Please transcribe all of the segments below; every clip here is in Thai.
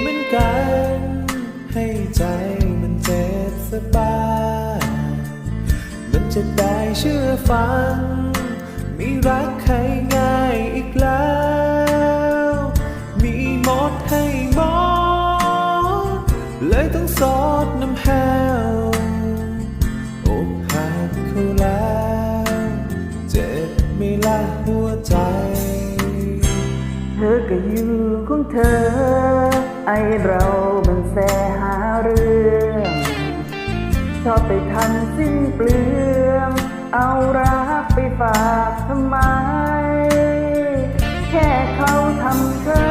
เหมือนกัน ให้ใจมันเจ็บสบาย มันจะได้เชื่อฟัง มีรักใครง่ายอีกแล้ว มีหมดให้หมดเลยต้องสอดน้ำแห้ง เรามันแสหาเรื่อง ชอบไปทำสิ้นเปลือง เอารักไปฝากทำไม แค่เขาทำเธอ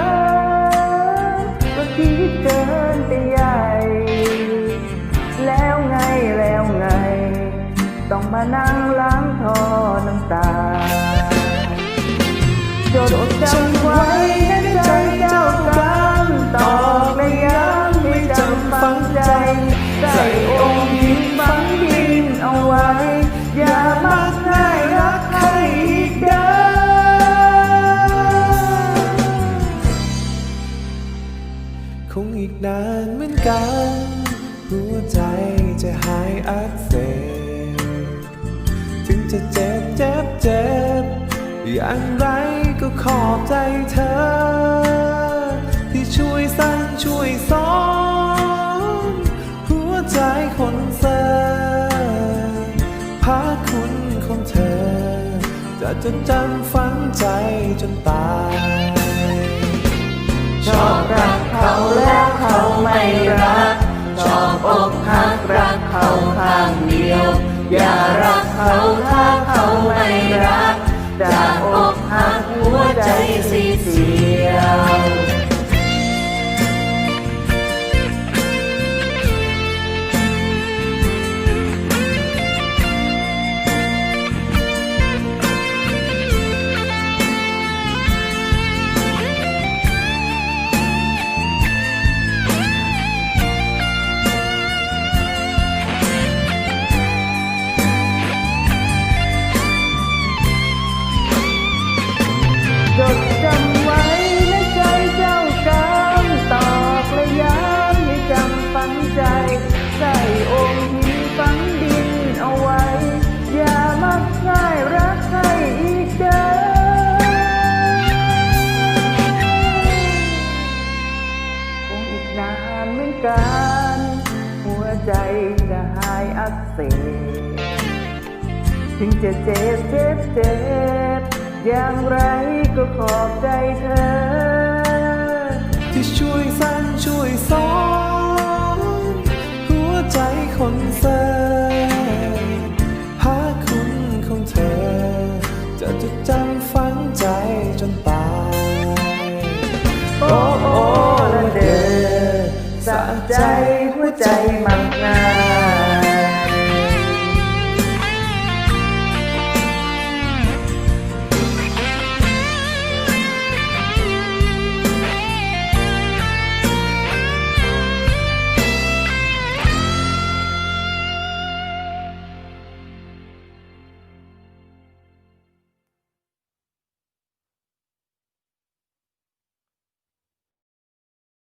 ก็คิดเกินไปใหญ่ แล้วไงแล้วไง ต้องมานั่ง คงอีกนานเหมือนกัน หัวใจจะหายอักเสบถึงจะเจ็บเจ็บเจ็บอย่างไรก็ขอบใจเธอ ที่ช่วยสั่งช่วยสอนหัวใจคนเสิร์พาคุณของเธอ จะจดจำฝังใจจนตาย ชอบรั นานเหมือนกัน หัวใจจะหายอักเสบถึงจะเจ็บเจ็บเจ็บอย่างไรก็ขอบใจเธอ ที่ช่วยสั้นช่วยสอนหัวใจคนเสพาคุณของเธอ จะจดจำฝังใจจนตาย โอ้โอ ใจหัวใจมักงา